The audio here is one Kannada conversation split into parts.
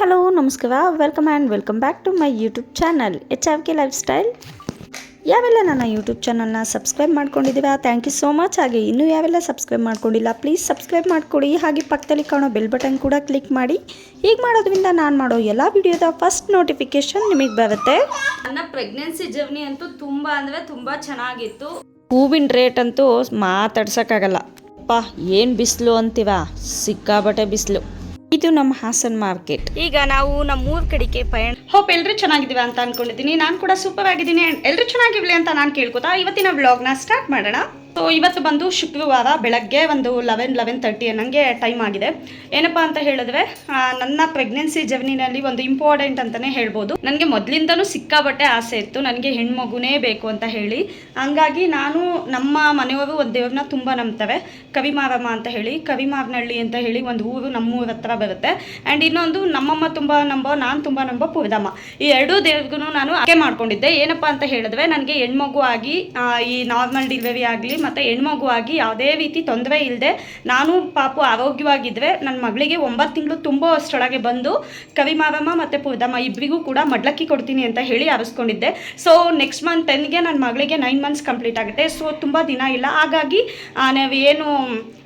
ಹಲೋ ನಮಸ್ಕಾರ. Welcome and welcome back to my YouTube channel H R K lifestyle ಯಾವೆಲ್ಲ ನನ್ನ ಯೂಟ್ಯೂಬ್ ಚಾನಲ್ನ ಸಬ್ಸ್ಕ್ರೈಬ್ ಮಾಡ್ಕೊಂಡಿದ್ದೀರಾ? ಥ್ಯಾಂಕ್ ಯು ಸೋ ಮಚ್ ಹಾಗೆ ಇನ್ನೂ ಯಾವೆಲ್ಲ ಸಬ್ಸ್ಕ್ರೈಬ್ ಮಾಡ್ಕೊಂಡಿಲ್ಲ ಪ್ಲೀಸ್ ಸಬ್ಸ್ಕ್ರೈಬ್ ಮಾಡ್ಕೊಡಿ. ಹಾಗೆ ಪಕ್ಕದಲ್ಲಿ ಕಾಣೋ ಬೆಲ್ ಬಟನ್ ಕೂಡ ಕ್ಲಿಕ್ ಮಾಡಿ. ಹೀಗೆ ಮಾಡೋದ್ರಿಂದ ನಾನು ಮಾಡೋ ಎಲ್ಲ ವಿಡಿಯೋದ ಫಸ್ಟ್ ನೋಟಿಫಿಕೇಶನ್ ನಿಮಗೆ ಬರುತ್ತೆ. ನನ್ನ ಪ್ರೆಗ್ನೆನ್ಸಿ ಜರ್ನಿ ಅಂತೂ ತುಂಬ ಅಂದರೆ ತುಂಬ ಚೆನ್ನಾಗಿತ್ತು. ಹೂವಿನ ರೇಟ್ ಅಂತೂ ಮಾತಾಡ್ಸೋಕ್ಕಾಗಲ್ಲ. ಅಪ್ಪ ಏನು ಬಿಸಿಲು ಅಂತೀವ? ಸಿಕ್ಕಾಬಟ್ಟೆ ಬಿಸಿಲು. ಇದು ನಮ್ಮ ಹಾಸನ್ ಮಾರ್ಕೆಟ್. ಈಗ ನಾವು ನಮ್ಮ ಊರ್ ಕಡೆಗೆ ಪಯಣ ಹೋಪ್ ಎಲ್ರು ಚೆನ್ನಾಗಿದ್ದೀವಿ ಅಂತ ಅನ್ಕೊಂಡಿದ್ದೀನಿ. ನಾನು ಕೂಡ ಸೂಪರ್ ಆಗಿದ್ದೀನಿ. ಎಲ್ಲರೂ ಎಲ್ರು ಚೆನ್ನಾಗಿರ್ಲಿ ಅಂತ ನಾನು ಕೇಳ್ಕೊತಾ ಇವತ್ತಿನ ವ್ಲಾಗ್ನ ಸ್ಟಾರ್ಟ್ ಮಾಡೋಣ. ಸೊ ಇವತ್ತು ಬಂದು ಶುಕ್ರವಾರ ಬೆಳಗ್ಗೆ ಒಂದು ಲೆವೆನ್ ಲೆವೆನ್ ತರ್ಟಿ ನನಗೆ ಟೈಮ್ ಆಗಿದೆ. ಏನಪ್ಪ ಅಂತ ಹೇಳಿದ್ರೆ ನನ್ನ ಪ್ರೆಗ್ನೆನ್ಸಿ ಜರ್ನಿನಲ್ಲಿ ಒಂದು ಇಂಪಾರ್ಟೆಂಟ್ ಅಂತಲೇ ಹೇಳ್ಬೋದು. ನನಗೆ ಮೊದಲಿಂದನೂ ಸಿಕ್ಕಾಬಟ್ಟೆ ಆಸೆ ಇತ್ತು. ನನಗೆ ಹೆಣ್ಮಗುನೇ ಬೇಕು ಅಂತ ಹೇಳಿ. ಹಂಗಾಗಿ ನಾನು ನಮ್ಮ ಮನೆಯವರು ಒಂದು ದೇವ್ರನ್ನ ತುಂಬ ನಂಬ್ತವೆ. ಕವಿಮಾರಮ್ಮ ಅಂತ ಹೇಳಿ ಕವಿಮಾರನಹಳ್ಳಿ ಅಂತ ಹೇಳಿ ಒಂದು ಊರು ನಮ್ಮೂರ ಹತ್ರ ಬರುತ್ತೆ. ಆ್ಯಂಡ್ ಇನ್ನೊಂದು ನಮ್ಮಮ್ಮ ತುಂಬ ನಂಬೋ, ನಾನು ತುಂಬ ನಂಬೋ ಪುರದಮ್ಮ. ಈ ಎರಡೂ ದೇವ್ರಿಗೂ ನಾನು ಆಕೆ ಮಾಡ್ಕೊಂಡಿದ್ದೆ. ಏನಪ್ಪ ಅಂತ ಹೇಳಿದ್ರೆ, ನನಗೆ ಹೆಣ್ಮಗು ಆಗಿ ಈ ನಾರ್ಮಲ್ ಡಿಲಿವರಿ ಆಗಲಿ ಮತ್ತು ಹೆಣ್ಮಗು ಆಗಿ ಯಾವುದೇ ರೀತಿ ತೊಂದರೆ ಇಲ್ಲದೆ ನಾನು ಪಾಪು ಆರೋಗ್ಯವಾಗಿದ್ದರೆ ನನ್ನ ಮಗಳಿಗೆ ಒಂಬತ್ತು ತಿಂಗಳು ತುಂಬ ಅಷ್ಟರೊಳಗೆ ಬಂದು ಕವಿಮಾರಮ್ಮ ಮತ್ತು ಪೂರ್ದಮ್ಮ ಇಬ್ಬರಿಗೂ ಕೂಡ ಮಡ್ಲಕ್ಕಿ ಕೊಡ್ತೀನಿ ಅಂತ ಹೇಳಿ ಆರಿಸ್ಕೊಂಡಿದ್ದೆ. ಸೊ ನೆಕ್ಸ್ಟ್ ಮಂತ್ ಟೆನ್ಗೆ ನನ್ನ ಮಗಳಿಗೆ ನೈನ್ ಮಂತ್ಸ್ ಕಂಪ್ಲೀಟ್ ಆಗುತ್ತೆ. ಸೊ ತುಂಬ ದಿನ ಇಲ್ಲ. ಹಾಗಾಗಿ ನಾವು ಏನು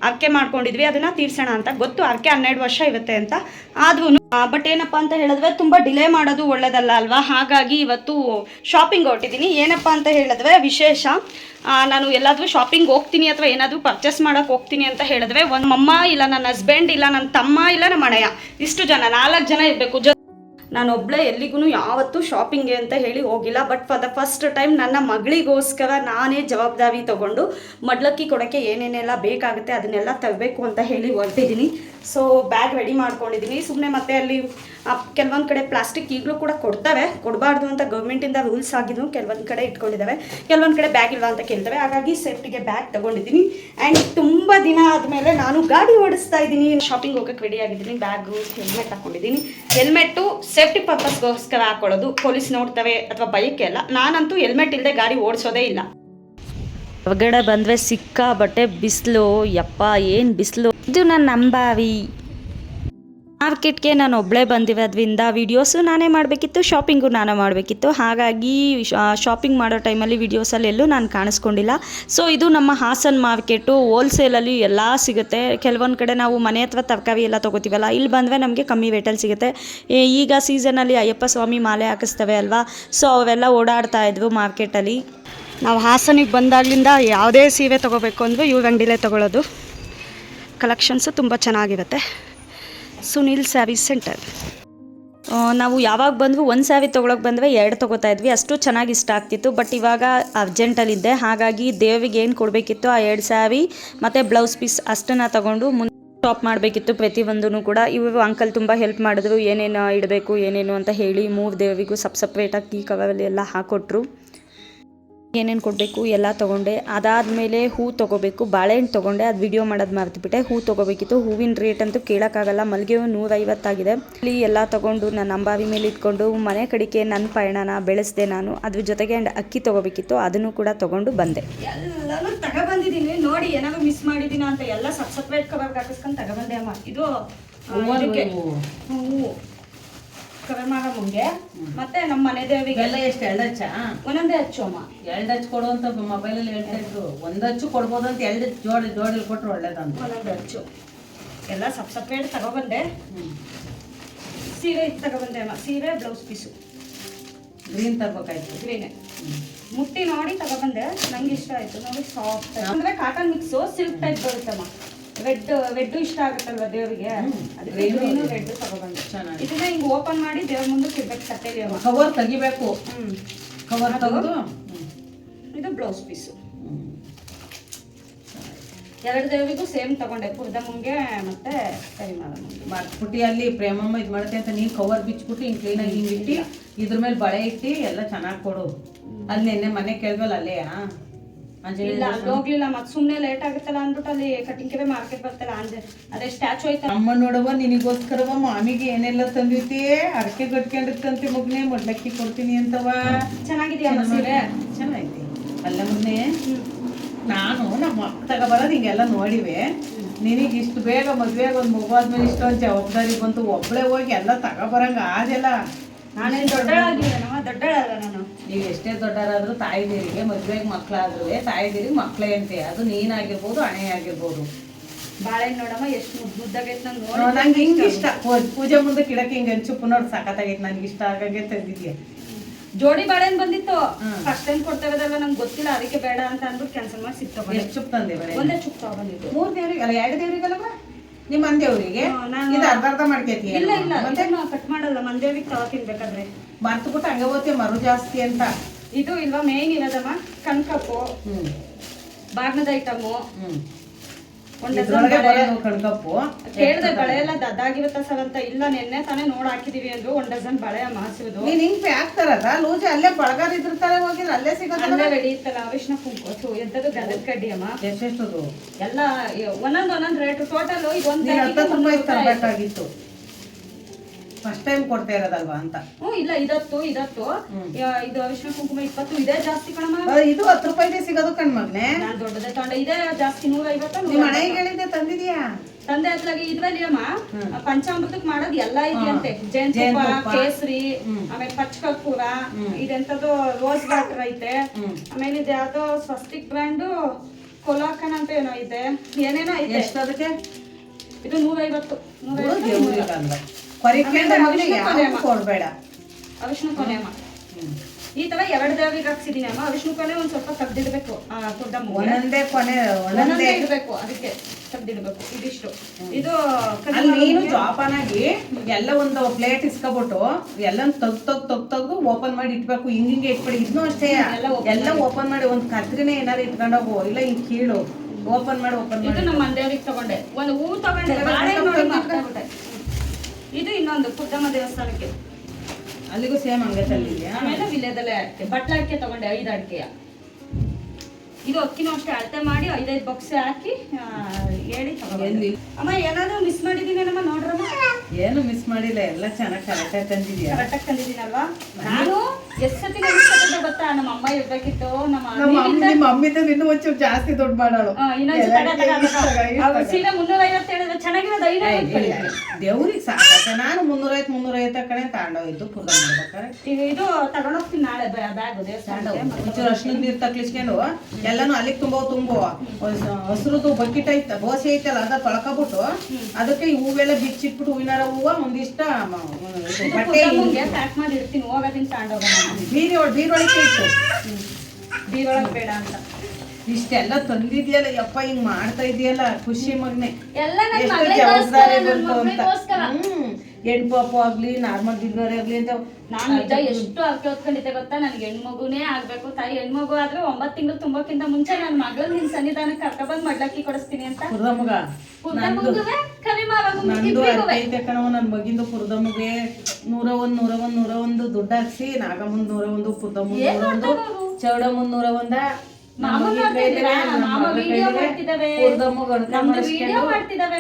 ಅರ್ಕೆ ಮಾಡ್ಕೊಂಡಿದ್ವಿ, ಅದನ್ನ ತೀರ್ಸೋಣ ಅಂತ. ಗೊತ್ತು, ಅರ್ಕೆ ಹನ್ನೆರಡು ವರ್ಷ ಇರುತ್ತೆ ಅಂತ. ಆದ್ರೂ ಬಟ್ ಏನಪ್ಪ ಅಂತ ಹೇಳಿದ್ರೆ ತುಂಬಾ ಡಿಲೇ ಮಾಡೋದು ಒಳ್ಳೇದಲ್ಲ ಅಲ್ವಾ? ಹಾಗಾಗಿ ಇವತ್ತು ಶಾಪಿಂಗ್ ಹೊರಟಿದ್ದೀನಿ ಏನಪ್ಪ ಅಂತ ಹೇಳಿದ್ರೆ ವಿಶೇಷ ನಾನು ಎಲ್ಲಾದರೂ ಶಾಪಿಂಗ್ ಹೋಗ್ತೀನಿ ಅಥವಾ ಏನಾದರೂ ಪರ್ಚೇಸ್ ಮಾಡೋಕೆ ಹೋಗ್ತೀನಿ ಅಂತ ಹೇಳಿದ್ರೆ ಒಂದು ಮಮ್ಮ ಇಲ್ಲ, ನನ್ನ ಹಸ್ಬೆಂಡ್ ಇಲ್ಲ ನನ್ನ ತಮ್ಮ ಇಲ್ಲ ನಮ್ಮ ಮನೆಯ ಇಷ್ಟು ಜನ, ನಾಲ್ಕು ಜನ ಇರಬೇಕು. ನಾನು ಎಲ್ಲಿಗೂ ಯಾವತ್ತೂ ಶಾಪಿಂಗ್ಗೆ ಅಂತ ಹೇಳಿ ಹೋಗಿಲ್ಲ. But for the first time ನನ್ನ ಮಗಳಿಗೋಸ್ಕರ ನಾನೇ ಜವಾಬ್ದಾರಿ ತಗೊಂಡು ಮಡ್ಲಕ್ಕಿ ಕೊಡೋಕ್ಕೆ ಏನೇನೆಲ್ಲ ಬೇಕಾಗುತ್ತೆ ಅದನ್ನೆಲ್ಲ ತರಬೇಕು ಅಂತ ಹೇಳಿ ಹೊರಟಿದ್ದೀನಿ. ಸೊ ಬ್ಯಾಗ್ ರೆಡಿ ಮಾಡ್ಕೊಂಡಿದ್ದೀನಿ. ಸುಮ್ಮನೆ ಮತ್ತೆ ಅಲ್ಲಿ ಕೆಲವೊಂದು ಕಡೆ ಪ್ಲಾಸ್ಟಿಕ್ ಈಗಲೂ ಕೂಡ ಕೊಡ್ತವೆ. ಕೊಡಬಾರ್ದು ಅಂತ ಗೌರ್ಮೆಂಟಿಂದ ರೂಲ್ಸ್ ಆಗಿದ್ದು ಕೆಲವೊಂದು ಕಡೆ ಇಟ್ಕೊಂಡಿದ್ದಾವೆ ಕೆಲವೊಂದು ಕಡೆ ಬ್ಯಾಗ್ ಇಲ್ಲ ಅಂತ ಕೇಳ್ತವೆ. ಹಾಗಾಗಿ ಸೇಫ್ಟಿಗೆ ಬ್ಯಾಗ್ ತಗೊಂಡಿದ್ದೀನಿ. ಆ್ಯಂಡ್ ತುಂಬ ದಿನ ಆದಮೇಲೆ ನಾನು ಗಾಡಿ ಓಡಿಸ್ತಾ ಇದ್ದೀನಿ. ಶಾಪಿಂಗ್ ಹೋಗಕ್ಕೆ ರೆಡಿ ಆಗಿದ್ದೀನಿ. ಬ್ಯಾಗು ಹೆಲ್ಮೆಟ್ ಹಾಕೊಂಡಿದ್ದೀನಿ. ಹೆಲ್ಮೆಟ್ಟು ಸೇಫ್ಟಿ ಪರ್ಪಸ್ಗೋಸ್ಕರ ಹಾಕೊಳ್ಳೋದು. ಪೊಲೀಸ್ ನೋಡ್ತವೆ ಅಥವಾ ಬೈಕ್ ಅಲ್ಲ. ನಾನಂತೂ ಹೆಲ್ಮೆಟ್ ಇಲ್ಲದೆ ಗಾಡಿ ಓಡಿಸೋದೇ ಇಲ್ಲ. ಹೊರಗಡೆ ಬಂದರೆ ಸಿಕ್ಕಾಬಟ್ಟೆ ಬಿಸಿಲು. ಯಪ್ಪ, ಏನು ಬಿಸಿಲು. ಇದು ನನ್ನ ನಂಬಾವಿ ಮಾರ್ಕೆಟ್ಗೆ ನಾನು ಒಬ್ಬಳೇ ಬಂದಿರೋದ್ರಿಂದ ವೀಡಿಯೋಸು ನಾನೇ ಮಾಡಬೇಕಿತ್ತು ಶಾಪಿಂಗು ನಾನೇ ಮಾಡಬೇಕಿತ್ತು. ಹಾಗಾಗಿ ಶಾಪಿಂಗ್ ಮಾಡೋ ಟೈಮಲ್ಲಿ ವೀಡಿಯೋಸಲ್ಲಿ ಎಲ್ಲೂ ನಾನು ಕಾಣಿಸ್ಕೊಂಡಿಲ್ಲ. ಸೊ ಇದು ನಮ್ಮ ಹಾಸನ್ ಮಾರ್ಕೆಟು ಹೋಲ್ಸೇಲಲ್ಲಿ ಎಲ್ಲ ಸಿಗುತ್ತೆ. ಕೆಲವೊಂದು ಕಡೆ ನಾವು ಮನೆ ಅಥವಾ ತರಕಾರಿ ಎಲ್ಲ ತೊಗೋತೀವಲ್ಲ, ಇಲ್ಲಿ ಬಂದರೆ ನಮಗೆ ಕಮ್ಮಿ ರೇಟಲ್ಲಿ ಸಿಗುತ್ತೆ. ಈಗ ಸೀಸನಲ್ಲಿ ಅಯ್ಯಪ್ಪ ಸ್ವಾಮಿ ಮಾಲೆ ಹಾಕಿಸ್ತವೆ ಅಲ್ವಾ? ಸೊ ಅವೆಲ್ಲ ಓಡಾಡ್ತಾ ಇದ್ವು ಮಾರ್ಕೆಟಲ್ಲಿ ನಾವು ಹಾಸನಿಗೆ ಬಂದಾಗಲಿಂದ ಯಾವುದೇ ಸೀರೆ ತೊಗೋಬೇಕು ಅಂದರೂ ಇವ್ರ ಅಂಗಡಿಲೇ ತೊಗೊಳ್ಳೋದು ಕಲೆಕ್ಷನ್ಸು ತುಂಬ ಚೆನ್ನಾಗಿರುತ್ತೆ. Sunil savvy centre. ನಾವು ಯಾವಾಗ ಬಂದ್ವು, ಒಂದು ಸ್ಯಾವಿ ತೊಗೊಳಕ್ಕೆ ಬಂದ್ವಿ, ಎರಡು ತೊಗೋತಾ ಇದ್ವಿ. ಅಷ್ಟು ಚೆನ್ನಾಗಿ ಇಷ್ಟ ಆಗ್ತಿತ್ತು, ಬಟ್ ಇವಾಗ ಅರ್ಜೆಂಟಲ್ಲಿದ್ದೆ ಹಾಗಾಗಿ ದೇವಿಗೆ ಏನು ಕೊಡಬೇಕಿತ್ತು ಆ ಎರಡು ಸ್ಯಾವಿ ಮತ್ತು ಬ್ಲೌಸ್ ಪೀಸ್ ಅಷ್ಟನ್ನು ತೊಗೊಂಡು ಮುಂದೆ ಟಾಪ್ ಮಾಡಬೇಕಿತ್ತು ಪ್ರತಿಯೊಂದೂ ಕೂಡ. ಇವರು ಅಂಕಲ್ ತುಂಬ ಹೆಲ್ಪ್ ಮಾಡಿದ್ರು, ಏನೇನು ಇಡಬೇಕು, ಏನೇನು ಅಂತ ಹೇಳಿ ಮೂರು ದೇವಿಗೂ ಸಪ್ ಸಪ್ರೇಟಾಗಿ ಕೀ ಕವರಲ್ಲಿ ಎಲ್ಲ ಹಾಕೊಟ್ರು. ಏನೇನು ಕೊಡಬೇಕು ಎಲ್ಲ ತೊಗೊಂಡೆ. ಅದಾದಮೇಲೆ ಹೂ ತೊಗೋಬೇಕು. ಬಾಳೆಹಣ್ಣು ತೊಗೊಂಡೆ. ಅದು ವಿಡಿಯೋ ಮಾಡೋದು ಮರೆತುಬಿಟ್ಟೆ. ಹೂ ತೊಗೋಬೇಕಿತ್ತು. ಹೂವಿನ ರೇಟ್ ಅಂತೂ ಕೇಳೋಕ್ಕಾಗಲ್ಲ. ಮಲ್ಲಿಗೆ ಹೂ ನೂರೈವತ್ತಾಗಿದೆ. ಇಲ್ಲಿ ಎಲ್ಲ ತೊಗೊಂಡು ನನ್ನ ಅಂಬಾವಿ ಮೇಲೆ ಇಟ್ಕೊಂಡು ಮನೆ ಕಡೆಗೆ ನನ್ನ ಪಯಣನ ಬೆಳೆಸಿದೆ ನಾನು. ಅದ್ರ ಜೊತೆಗೆ ಆ್ಯಂಡ್ ಅಕ್ಕಿ ತೊಗೋಬೇಕಿತ್ತು. ಅದನ್ನು ಕೂಡ ತೊಗೊಂಡು ಬಂದೆ. ಎಲ್ಲನೂ ತಗೊಬಂದಿದ್ದೀನಿ. ನೋಡಿ ಏನಾದ್ರು ಮಿಸ್ ಮಾಡಿದ್ದೀನ ಅಂತ ಎಲ್ಲ ಸಪ್ ಸಪ್ರೇಟ್ ಕವರ್ಗೆ ಹಾಕಿಸ್ಕೊಂಡು ತಗೊಬಂದೆ ಅಮ್ಮ. ಇದು ಹೂವು. ಕವರ್ ಮಾಡೋ ಮುಂಗೆ ಮತ್ತೆ ನಮ್ಮ ಮನೆ ದೇವಿಗೆ ಎಲ್ಲ ಎಷ್ಟು? ಎರಡು ಹಚ್ಚ? ಒಂದೊಂದೇ ಹಚ್ಚು ಅಮ್ಮ. ಎರಡು ಹಚ್ಚು ಕೊಡು ಅಂತ ಮೊಬೈಲಲ್ಲಿ ಹೇಳ್ತಾ ಇದ್ರು. ಒಂದು ಹಚ್ಚು ಕೊಡ್ಬೋದು ಅಂತ ಎರಡು ಜೋಡಿ ಜೋಡಿ ಕೊಟ್ರು ಒಳ್ಳೇದಂತ. ಒಂದೊಂದು ಹಚ್ಚು. ಎಲ್ಲ ಸಪ್ ಸಪ್ರೇಟ್ ತಗೊಬಂದೆ. ಸೀರೆ ತಗೊಬಂದೆ ಅಮ್ಮ. ಸೀರೆ ಬ್ಲೌಸ್ ಪೀಸು ಗ್ರೀನ್ ತಗೋಬೇಕಾಯ್ತು ಗ್ರೀನೆ ಮುಟ್ಟಿ ನೋಡಿ ತಗೊಬಂದೆ. ನಂಗೆ ಇಷ್ಟ ಆಯ್ತು. ನೋಡಿ ಸಾಫ್ಟ್ ಅಂದ್ರೆ ಕಾಟನ್ ಮಿಕ್ಸು ಸಿಲ್ಕ್ ಟೈಪ್ ಬರುತ್ತಮ್ಮ ರೆಡ್ ರೆಡ್ ಇಷ್ಟ ಆಗುತ್ತಲ್ವಾ ದೇವರಿಗೆ? ಅದಕ್ಕೆ ಗ್ರೀನು ರೆಡ್ ತಗೊಬಂದೆ. ಚೆನ್ನಾಗಿ ಇದನ್ನ ಹಿಂಗ್ ಓಪನ್ ಮಾಡಿ ದೇವ್ರ ಮುಂದೆ ಇಡ್ಬೇಕು ತಟ್ಟೆಲಿ ಅಮ್ಮ ಕವರ್ ತೆಗಿಬೇಕು. ಹ್ಮ್. ಕವರ್ ತೆಗೆದು? ಇದು ಬ್ಲೌಸ್ ಪೀಸು ಎರಡು ದೇವರಿಗೂ ಸೇಮ್ ತಗೊಂಡೆ. ಕುರ್ದಮ್ಮಂಗೆ ಮತ್ತೆ ಕರಿಮಾಲಮ್ಮಂಗೆ ಅಲ್ಲಿ ಪ್ರೇಮಮ್ಮ ಇದು ಮಾಡುತ್ತೆ ಅಂತ ನೀನು ಕವರ್ ಬಿಚ್ಬಿಟ್ಟು ಹಿಂಗೆ ಕ್ಲೀನಾಗಿ ಹಿಂಗೆ ಇಟ್ಟು ಇದ್ರ ಮೇಲೆ ಬಳೆ ಇಟ್ಟು ಎಲ್ಲ ಚೆನ್ನಾಗಿ ಕೊಡು. ಅಲ್ಲಿ ನಿನ್ನೆ ಮನೆ ಕೇಳ್ವಲ್ಲ ಅಲ್ಲೇ ಇಲ್ಲ ಅಲ್ಲಿ ಹೋಗ್ಲಿಲ್ಲ ಮತ್ತೆ ಸುಮ್ಮನೆ ಲೇಟ್ ಆಗುತ್ತಲ್ಲ ಅಂದ್ಬಿಟ್ಟು ಅಲ್ಲಿ ಕಟಿಂಕೆರೆ ಮಾರ್ಕೆಟ್ ಬರ್ತಲ್ಲ ಅಂದ್ರೆ ಅದೇ ಸ್ಟ್ಯಾಚು ಐತಲ್ಲ. ಅಮ್ಮ ನೋಡವ್ವ ನಿನಗೋಸ್ಕರವ ಮಾಮಿಗೆ ಏನೆಲ್ಲ ತಂದಿತಿ ಅರಕೆ ಕಟ್ಕೊಂಡಿರ್ತಂತೆ ಮಗ್ನೆ ಮೊಡ್ಲಕ್ಕಿ ಕೊಡ್ತೀನಿ ಅಂತವ ಚೆನ್ನಾಗಿದೆ ಸೀರೆ ಚೆನ್ನಾಗೈತಿ. ಅಲ್ಲ ಮೊನ್ನೆ ನಾನು ನಮ್ಮ ತಗ ತಗೊಬರೋದು ಹಿಂಗೆಲ್ಲ ನೋಡಿವೆ. ನಿನಗೆ ಇಷ್ಟು ಬೇಗ ಮದ್ವೆಗೆ ಒಂದು ಮಗು ಆದ್ಮೇಲೆ ಇಷ್ಟೊಂದು ಜವಾಬ್ದಾರಿ ಬಂತು. ಒಬ್ಳೆ ಹೋಗಿ ಎಲ್ಲ ತಗೊಬರಂಗ ಆದೆಲ್ಲ. ನಾನೇನು ದೊಡ್ಡಳಲ್ಲ ನಾನು. ನೀವು ಎಷ್ಟೇ ದೊಡ್ಡರಾದ್ರೂ ತಾಯಿದಿರಿಗೆ ಮದುವೆಗೆ ಮಕ್ಕಳಾದ್ರೂ ತಾಯಿದೇರಿಗೆ ಮಕ್ಕಳೇ ಅಂತೆ. ಅದು ನೀನಾಗಿರ್ಬೋದು ಹಣೆ ಆಗಿರ್ಬೋದು ಬಾಳೆಹಣ್ಣು ನೋಡಮ್ಮ ಎಷ್ಟು ಮುದ್ದು ಮುದ್ದಾಗೈತೆ ನಂಗೆ ಆ, ನಂಗೆ ಹಿಂಗ್ ಇಷ್ಟ. ಪೂಜೆ ಮುಂದೆ ಕಿಡಕ್ ಹಿಂಗೆ ಹಂಚುಪ್ಪು ಪುನರ್ ಸಖತ್ತಾಗೈತೆ ನನಗೆ ಇಷ್ಟ ಆಗಂಗೆ ತಂದಿದ್ಯಾ ಜೋಡಿ ಬಾಳೆಹಣ್ಣು ಬಂದಿತ್ತು. ಅಷ್ಟೇನ್ ಫಸ್ಟ್ ಟೈಮ್ ಕೊಡ್ತಾಗದಲ್ಲ ನಂಗೆ ಗೊತ್ತಿಲ್ಲ ಅದಕ್ಕೆ ಬೇಡ ಅಂತ ಅಂದ್ಬಿಟ್ಟು ಕ್ಯಾನ್ಸಲ್ ಮಾಡಿ ಸಿಗ್ತಾವೆ ಎಷ್ಟು ಚುಪ್ ತಂದೆ ಒಂದೇ ಚುಪ್ ತಗೊಂಡಿದ್ದು ಮೂರ್ ದೇವ್ರಿಗೆ ಅಲ್ಲ ಎರಡು ದೇವ್ರಿಗಲ್ಲವ ನಿಮ್ಮ ಮಂದೇವ್ರಿಗೆ ಇದು ಅರ್ಧ ಅರ್ಧ ಮಾಡ್ಕೈತಿ ಇಲ್ಲ ಇಲ್ಲ ಮತ್ತೆ ಕಟ್ ಮಾಡಲ್ಲ ಮಂದೇವಿಗೆ ತವ ತಿನ್ಬೇಕಾದ್ರೆ. ಮರ್ತು ಬಿಟ್ಟು ಹಂಗೆ ಓದ್ತೀಯ ಮರು ಜಾಸ್ತಿ ಅಂತ. ಇದು ಇಲ್ವಾ ಮೇನ್ ಇರೋದಮ್ಮ? ಕಣ್ಕಪ್ಪು ಬಾಗ್ನದ ಐಟಮು ಕಣ್ಕಪ್ಪು ಕೇಳ್ದೆ ಬಳೆ ಎಲ್ಲ ದದ್ದಾಗಿರುತ್ತ ಸರ್ ಅಂತ? ಇಲ್ಲ ನಿನ್ನೆ ತಾನೇ ನೋಡ್ ಹಾಕಿದೀವಿ ಅಂದ್ರು ಒಂದ್ ಡಜನ್ ಬಳೆ ಮಾಸಿರೋದು ನೀನ್ ಹಿಂಗ್ ಪ್ಯಾಕ್ ತರದ ಲೂಜ ಅಲ್ಲೇ ಬಳಗಾರ ಇದ್ರ ತರ ಹೋಗಿದ್ರೆ ಅಲ್ಲೇ ಸಿಗೋದಲ್ಲ ಅಲ್ಲೇ ರೆಡಿ ಇತ್ತಲ್ಲ ಅವಿಷ್ಣ ಕುಂಕು ಎಂತದ್ದು ಗಂಧದ ಕಡ್ಡಿ ಅಮ್ಮ? ಎಷ್ಟೆಷ್ಟದು? ಎಲ್ಲ ಒಂದೊಂದ್ ಒಂದೊಂದ್ ರೇಟ್ ಟೋಟಲ್ ಇದು ಒಂದ್ ನೀನ್ ಪ್ಯಾಕಿಗೆ ಹತ್ತ ಮುನ್ನೂರು ರೂಪಾಯಿ ರೂಪಾಯಿ ಆಯ್ತು. ತರಬೇಕಾಗಿತ್ತು ಫಸ್ಟ್ ಟೈಮ್ ಕೊಡ್ತಾ ಇರೋದಲ್ವಾ ಅಂತ. ಹ್ಮ್ ಇಲ್ಲ ಇದತ್ತು ಇದತ್ತು. ಯ- ಇದು ಅರಿಶಿನ ಕುಂಕುಮ ಇಪ್ಪತ್ತು ಇದೇ ಜಾಸ್ತಿ ಕಣಮ್ಮ. ಇದು ಹತ್ತು ರೂಪಾಯಿಗೆ ಸಿಗೋದು ಕಣ್ಮಗ್ನೆ. ನಾನು ದೊಡ್ಡದೇ ತಗೊಂಡೆ ಇದೇ ಜಾಸ್ತಿ ನೂರ ಐವತ್ತ ನಿಮ್ ಮನೆಗೆ ಹೇಳಿದ್ದೆ ತಂದಿದ್ಯಾ? ತಂದೆ ಅದ್ರಾಗಿ ಇದ್ರಲ್ಲಿ ಅಮ್ಮ. ಪಂಚಾಮೃತಕ್ ಮಾಡೋದು ಎಲ್ಲಾ ಇದೆಯಂತೆ. ಜೇನುತುಪ್ಪ ಜೇನುತುಪ್ಪ. ಕೇಸರಿ ಆಮೇಲೆ ಪಚ್ಚಕರ್ಪೂರ ಹ್ಮ್. ಇದೆಂತದ್ದು ರೋಸ್ ವಾಟರ್ ಐತೆ. ಆಮೇಲೆ ಇದು ಯಾವ್ದೋ ಸ್ವಸ್ತಿಕ್ ಬ್ರ್ಯಾಂಡು ಕೊಲಾಕನ್ ಅಂತ ಏನೋ ಇದೆ ಏನೇನೋ ಐತೆ. ಎಷ್ಟು ಅದಕ್ಕೆ ಇದು ನೂರೈವತ್ತು ನೂರೈವತ್ತು, ದೇವ್ರಿಗೆ ಕೊಡ್ಬೇಡ. ಅವಿಷ್ಣು ಕೊನೆ ಅಮ್ಮ ಈ ತರ ಎರಡು ದೇವಿಗೆ ಹಾಕ್ಸಿದೀನಿ ಅಮ್ಮ ಅವಿಷ್ಣು ಕೊನೆ ಒಂದ್ ಸ್ವಲ್ಪ ತೆಗ್ದಿಡ್ಬೇಕು. ಕುಡ್ದ ಒಂದೊಂದೇ ಕೊನೆ ಒಂದೊಂದೇ. ಇಡ್ಬೇಕು. ಅದಕ್ಕೆ ತೆಗ್ದಿಡ್ಬೇಕು. ಇದಿಷ್ಟು. ಇದು ಅಲ್ಲಿ ನೀನು ಜೋಪಾನಾಗಿ ಎಲ್ಲ ಒಂದು ಪ್ಲೇಟ್ ಇಸ್ಕೊಬಿಟ್ಟು ಎಲ್ಲ ತಗ್ ತಗ್ ತಗ್ ತೆಗ್ದು ಓಪನ್ ಮಾಡಿ ಇಟ್ಬೇಕು. ಹಿಂಗ್ ಹಿಂಗೆ ಇಟ್ಬಿಡಿ. ಇನ್ನೂ ಅಷ್ಟೇ. ಎಲ್ಲ ಓಪನ್ ಮಾಡಿ. ಒಂದ್ ಕತ್ರಿನೇ ಏನಾರು ಇಟ್ಕೊಂಡೋಗು ಇಲ್ಲ ಹಿಂಗ್ ಕೀಳು. ಓಪನ್ ಮಾಡಿ ಓಪನ್ ಮಾಡಿ. ನಮ್ಮ ಮಂದೇವ್ರಿಗೆ ತಗೊಂಡೆ. ಒಂದು ಹೂ ತಗೊಂಡೆ. ಇದು ಇನ್ನೊಂದು ಕುದ್ದಮ್ಮ ದೇವಸ್ಥಾನಕ್ಕೆ. ಅಲ್ಲಿಗೂ ಸೇಮ್ ಹಂಗೆ ಇದೆ ಆಮೇಲೆ ವಿಲ್ಯದಲ್ಲೇ ಅಡಿಕೆ ಬಟ್ಲ ಅಡಿಕೆ ತಗೊಂಡೆ ಐದು ಅಡಿಕೆಯ. ಇದು ಅಕ್ಕಿನೂ ಅಷ್ಟೇ ಅಳತೆ ಮಾಡಿ ಐದೈದು ಬಾಕ್ಸ್ ಹಾಕಿ ಹೇಳಿ ತಗೊಂಡು? ಅಮ್ಮ ಏನಾದ್ರು ಮಿಸ್ ಮಾಡಿದೀನಮ್ಮ ನೋಡ್ರಮ್ಮ? ಏನು ಮಿಸ್ ಮಾಡಿಲ್ಲ ಎಲ್ಲ ಚೆನ್ನಾಗಿ ಕರೆಕ್ಟಾಗಿ ತಂದಿದ್ಯಾ? ಕರೆಕ್ಟಾಗಿ ತಂದಿದ್ದೀನಲ್ವಾ? ನಾನು ಗೊತ್ತಾ? ನಮ್ಮ ಅಮ್ಮ ಇರ್ಬೇಕಿತ್ತು ನಮ್ಮ ನಮ್ಮ ಅಮ್ಮ ನೀವಿದ್ದ- ನಿಮ್ಮ ಅಮ್ಮಿದ ಇನ್ನೂ ಒಂಚೂರು ಜಾಸ್ತಿ ದೊಡ್ಡ ಮಾಡೋಳು. ಸೀದಾ ಮುನ್ನೂರ ಐವತ್ತು ಹೇಳಿದ್ರೆ ಚೆನ್ನಾಗಿರೋದು ಐನೂರ ದೇವ್ರಿಗೆ ಸಾಕಾಗ ನಾನು ಮುನ್ನೂರೈವತ್ತು ಮುನ್ನೂರೈವತ್ತು ಕಡೆ ತಗೊಂಡೋಗಿದ್ದು ಪುರ ಮಾಡ್ಬೇಕಾರೆ ಈಗ ಇದು ತಗೊಂಡೋಗ್ತೀನಿ ನಾಳೆ ಬ್ಯಾಗ್ ಒಂಚೂರು ನೀರು ತಕ್ಲಿಸ್ಕೊಂಡು ಎಲ್ಲಾನು ಅಲ್ಲಿಗೆ ತುಂಬೋ ತುಂಬೋ. ಹಸ್ರದ್ದು ಬಕೆಟ್ ಐತ ದೋಸೆ ಐತಲ್ಲ ಅದ ತೊಳ್ಕೊಬಿಟ್ಟು ಅದಕ್ಕೆ ಈ ಹೂವೆಲ್ಲ ಬಿಚ್ಚಿಟ್ಬಿಟ್ಟು ಹೂವಿನಾರ ಹೂವ ಒಂದಿಷ್ಟ ಬಟ್ಟೆ ಪ್ಯಾಕ್ ಮಾಡಿ ಇಡ್ತೀನಿ ಹೋಗೋದಿನ ತಗೊಂಡೋಗೋಣ ಬೀರಿ ಒಳ ಬೀರೊಳಗೆ ಇಟ್ಟು ಬೀರೊಳಗೆ ಬೇಡ ಅಂತ. ಇಷ್ಟೆಲ್ಲ ತಂದಿದ್ಯಲ್ಲ ಯಪ್ಪ ಹಿಂಗ್ ಮಾಡ್ತಾ ಇದೆಯಲ್ಲ ಖುಷಿ ಮಗ್ನೆ. ಎಲ್ಲ ಜವಾಬ್ದಾರಿ ಬಂತು ಅಂತ. ಹ್ಮ್. ಹೆಣ್ ಪಾಪು ಆಗ್ಲಿ ನಾರ್ಮಲ್ ಡಿಲಿವರಿ ಆಗ್ಲಿ ಅಂತ ನಾನು ನಿಜ ಎಷ್ಟು ಆಕೆ ಹೊತ್ಕೊಂಡಿದ್ದೆ ಗೊತ್ತಾ? ನನ್ಗೆ ಹೆಣ್ಮಗುನೇ ಆಗ್ಬೇಕು. ತಾಯಿ ಹೆಣ್ಮಗು ಆದ್ರೆ ಒಂಬತ್ತು ತಿಂಗಳು ತುಂಬಕ್ಕಿಂತ ಮುಂಚೆ ನನ್ನ ಮಗಳು ನಿನ್ ಸನ್ನಿಧಾನಕ್ಕೆ ಕರ್ಕೊಬಂದ್ ಮಡ್ಲಕ್ಕಿ ಕೊಡಿಸ್ತೀನಿ ಅಂತ. ಪುರದಮ್ಮಗ ನಂದು ಐತೆ ಕಣವ ನನ್ ಮಗಿಂದು ಪುರದಮ್ಮಗೆ ನೂರ ಒಂದ್ ನೂರ ಒಂದ್ ನೂರ ಒಂದು ದುಡ್ಡು ಹಾಕ್ಸಿ ನಾಗಮ್ಮನ್ ನೂರ ಒಂದು ಪುರದಮ್ಮ ಏನ್ ನೂರ ಒಂದು ಚೌಡಮ್ಮನ್ ನೂರ ಒಂದ ಮಾಮ ಗಣಕ ಮಾಡ್ತಿದ್ದಾವೆ.